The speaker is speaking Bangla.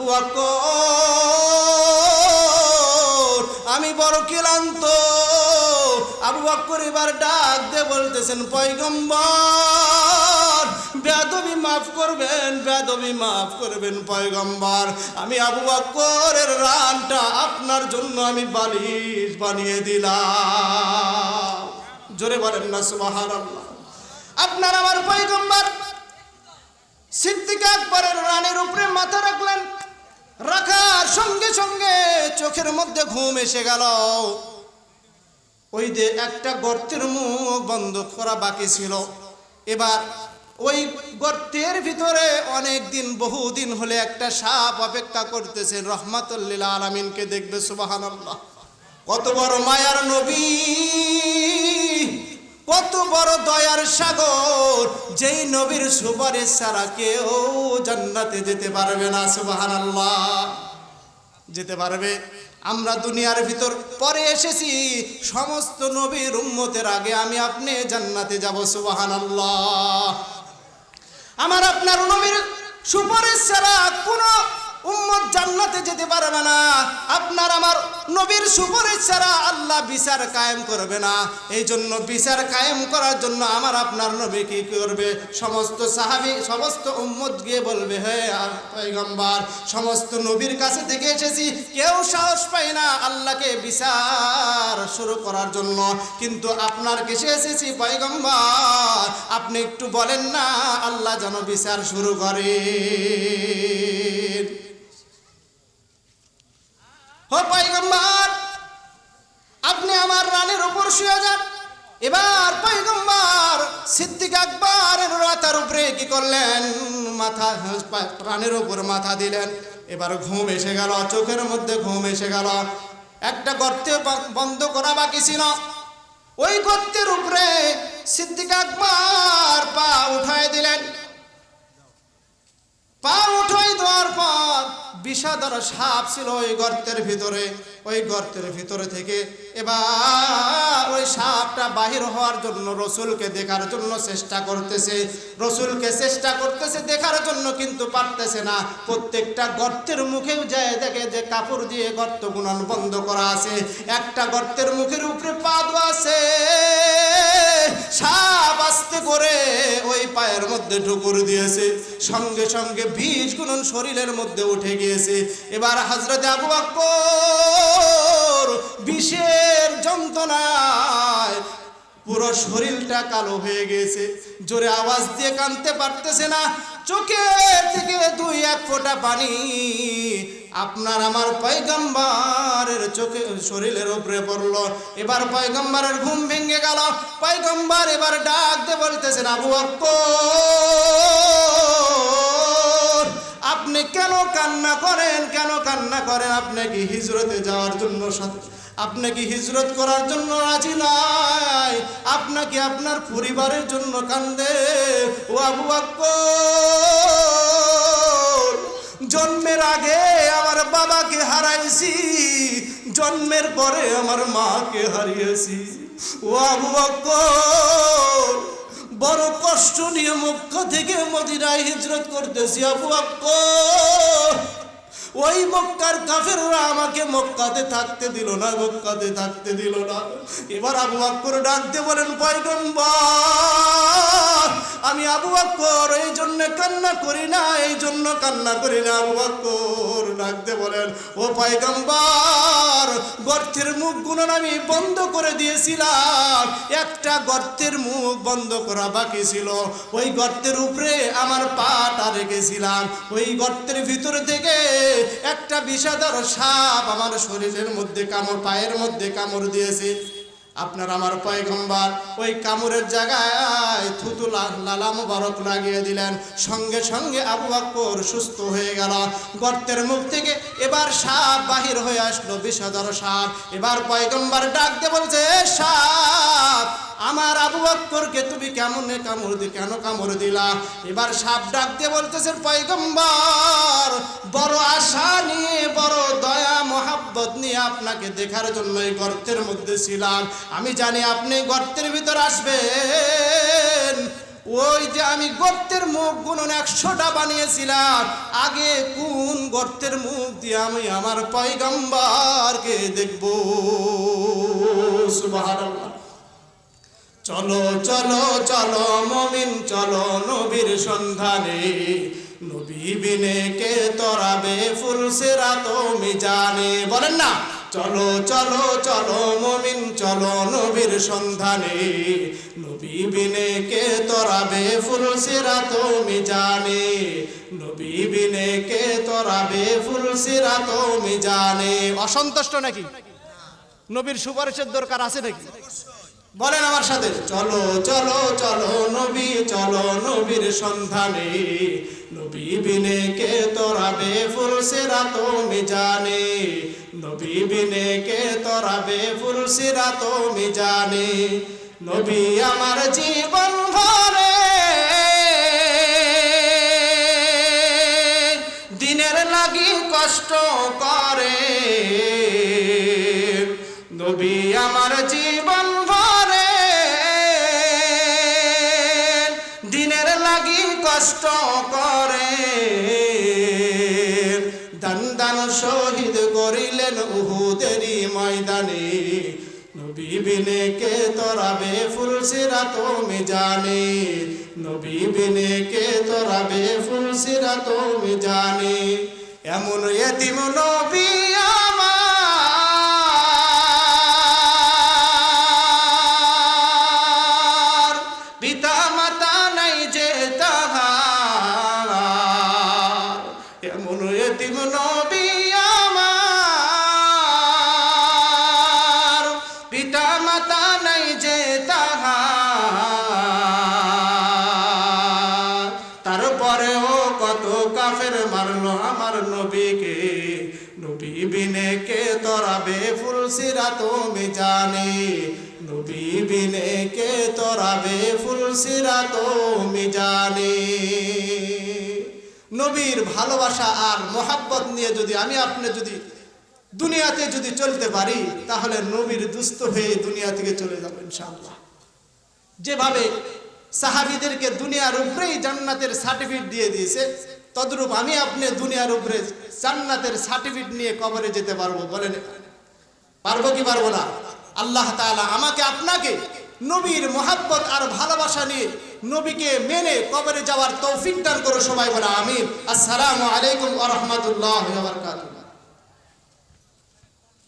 আবু বকর, আমি বড় ক্লান্ত। আবু বকর এবার ডাক দিয়ে বলতেছেন, পয়গম্বর বেদবি মাফ করবেন বেদবি মাফ করবেন পয়গম্বর। আমি আবু বকরের রানটা আপনার জন্য আমি বালিশ বানিয়ে দিলাম। জোরে বলেন না, সুবহানাল্লাহ। আপনার আমার পয়গম্বর, সিদ্দিক আকবরের রানের উপরে মাথা সঙ্গে সঙ্গে চোখের মধ্যে ঘুম এসে গেল। ওই যে একটা গর্তের মুখ বন্ধ করা বাকি ছিল। এবার ওই গর্তের ভিতরে অনেক দিন বহুদিন হলে একটা সাপ অপেক্ষা করতেছে রহমাতুল্লিল আলমিনকে দেখবে সুবাহান কত বড় মায়ার নবী, কত বড় দয়ার সাগর, যেই নবীর সুপারিশ ছাড়া কেউ জান্নাতে যেতে পারবে না সুবাহান যেতে পারবে। আমরা দুনিয়ার ভিতর পরে এসেছি। সমস্ত নবীর উম্মতের আগে আমি আপনি জান্নাতে যাব সুবাহান আমার আপনার নবীর সুপারিশ ছাড়া কোনো উম্মত জান্নাতে যেতে পারবে না আপনার আমার নবীর সুপারিশ ছাড়া আল্লাহ বিচার কায়েম করবে না। এই জন্য বিচার কায়েম করার জন্য আমার আপনার নবী কি করবে? সমস্ত সাহাবি, সমস্ত উম্মত গিয়ে বলবে, হে পয়গম্বর, সমস্ত নবীর কাছে থেকে এসেছি। কেউ সাহস পায় না আল্লাহকে বিচার শুরু করার জন্য। কিন্তু আপনার কাছে এসেছি পয়গম্বর, আপনি একটু বলেন না, আল্লাহ যেন বিচার শুরু করে ও পয়গম্বর, আপনি আমার রানের উপর শুয়ে যান। এবার পয়গম্বর সিদ্দিক আকবরের রাতার উপরে কি করলেন? মাথা, রানের উপর মাথা দিলেন। এবার ঘুম এসে গেল, চোখের মধ্যে ঘুম এসে গেল। একটা গর্তে বন্ধ করা বাকি ছিল। ওই গর্তের উপরে সিদ্দিক আকবর পা উঠায় দিলেন পা উঠাই দেওয়ার পর বিষাদর সাপ ছিল ওই গর্তের ভিতরে, ওই গর্তের ভিতরে থেকে এবার ওই সাপটা বাহির হওয়ার জন্য রসুলকে দেখার জন্য চেষ্টা করতেছে। রসুলকে চেষ্টা করতেছে, দেখার জন্য কিন্তু পারতেছে না। প্রত্যেকটা গর্তের মুখেও যায় দেখে যে কাপড় দিয়ে গর্ত গুণন বন্ধ করা আছে। একটা গর্তের মুখের উপরে পা আছে। সাপ আস্তে করে ওই পায়ের মধ্যে ঠুকুর দিয়েছে। সঙ্গে সঙ্গে বিষ গুণন শরীরের মধ্যে উঠে গিয়েছে। এবার হাজরতে আবু বকর বিষের যন্ত্রণায় পুরো শরীরটা কালো হয়ে গেছে। জোরে আওয়াজ দিয়ে কানতে পারতেছে না। চোখে থেকে দুই এক ফোঁটা পানি আপনার আমার পয়গম্বরের চোখে, শরীরের উপরে পড়ল। এবার পয়গম্বরের ঘুম ভেঙে গেল। পয়গম্বর এবার ডাক দিয়ে বলতেছেন, আবু বকর আপনি কেন কান্না করেন? কেন কান্না করেন? আপনি কি হিজরতে যাওয়ার জন্য আপনি কি হিজরত করার জন্য রাজি নাই? আপনাকে আপনার পরিবারের জন্য কান্দে? ও আবু বকর জন্মের আগে আমার বাবাকে হারাইছি, জন্মের পরে আমার মাকে হারিয়েছি। ও আবু বকর বড় কষ্ট নিয়ে মুখ্য থেকে মদিনায় হিজরত করতেছি, আবু ওই মক্কার কাফেররা আমাকে মক্কাতে থাকতে দিল না, মক্কাতে থাকতে দিল না। এবার আবু আক্কর ডাকতে বলেন, পয়গম্বর! আবু বকর এই জন্য কান্না করি না, এই জন্য কান্না করি না। আবু বকর ডাকতে বলেন, ও পয়গম্বর, গর্তের মুখ গুণন আমি বন্ধ করে দিয়েছিলাম। একটা গর্তের মুখ বন্ধ করা বাকি ছিল। ওই গর্তের উপরে আমার পাটা রেখেছিলাম। ওই গর্তের ভিতর থেকে একটা বিষাদর সাপ আমার শরীরের মধ্যে কামড়, পায়ের মধ্যে কামড় দিয়েছে। আপনার আমার পয়গম্বার ওই কামড়ের জায়গায় থুতু লালা মুবারক লাগিয়ে দিলেন। সঙ্গে সঙ্গে আবু বকর সুস্থ হয়ে গেল। গর্তের মুখ থেকে এবার সাপ বাহির হয়ে আসলো বিষাদর সাপ। এবার পয়গম্বার ডাক দিয়ে বলছে, সাপ আমার আবু বক্করকে তুমি কেমন কামড় দি, কেন কামড় দিলা? এবার সাপ ডাকতে বলতেছে, পয়গম্বর, বড় আশা নিয়ে, বড় দয়া, মহাব্বত নিয়ে আপনাকে দেখার জন্য এই গর্তের মধ্যে ছিলাম। আমি জানি আপনি গর্তের ভিতর আসবেন। ওই যে আমি গর্তের মুখ গুণন একশোটা বানিয়েছিলাম, আগে কোন গর্তের মুখ দিয়ে আমি আমার পয়গম্বারকে দেখব? সুবহানাল্লাহ। চলো চলো চলো, মমিন, চলো, নবীর সন্ধানে। নবী বিনে কে তরাবে ফুল সেরা তুমি জানে। বলেন না, চলো চলো চলো, মমিন, চলো, নবীর সন্ধানে। নবী বিনে কে তরাবে ফুল সেরা তুমি জানে। নবী বিনে কে তরাবে ফুল সেরা তুমি জানে। অসন্তুষ্ট নাকি? নবীর সুপারিশের দরকার আছে নাকি? বলেন আমার সাথে, চলো চলো চলো নবী, চলো নবীর সন্ধানে। নবী বিনে কে তোরাবে ফুল সেরা তুমি জানে নবী বিনে কে তোরাবে ফুল সেরা তুমি জানে নবী আমার জীবন ভরে। দিনের লাগি কষ্ট করে। বিনে কে তোরাবে ফুল সিরা তুমি জানি নবী বিনে কে তোরাবে ফুল সিরা তুমি জানি এমন এতিম নবী পিতা মাতা নাই যে তারপরেও কত কাফের মারলো আমার নবীকে। নবী বিনে কে তরাবে ফুলসিরা তুমি জানে। নবী বিনে কে তরাবে ফুলসিরা তুমি জানে। নবীর ভালোবাসা আর মোহাব্বত নিয়ে যদি আমি আপনি যদি দুনিয়াতে যদি চলতে পারি, তাহলে নবীর দুস্থ হয়ে দুনিয়া থেকে চলে যাব ইনশাআল্লাহ। যেভাবে সাহাবিদেরকে দুনিয়ার উপরেই জান্নাতের সার্টিফিকেট দিয়ে দিয়েছে, তদ্রূপ আমি আপনি দুনিয়ার উপরে জান্নাতের সার্টিফিকেট নিয়ে কবরে যেতে পারব বলেন। পারব কি পারব না? আল্লাহ তাআলা আমাকে আপনাকে নবীর মোহাব্বত আর ভালোবাসা নিয়ে নবীকে মেনে কবরে যাওয়ার তৌফিক দান করো সবাই বলে আমিন। আসসালামু আলাইকুম ওয়া রাহমাতুল্লাহি ওয়া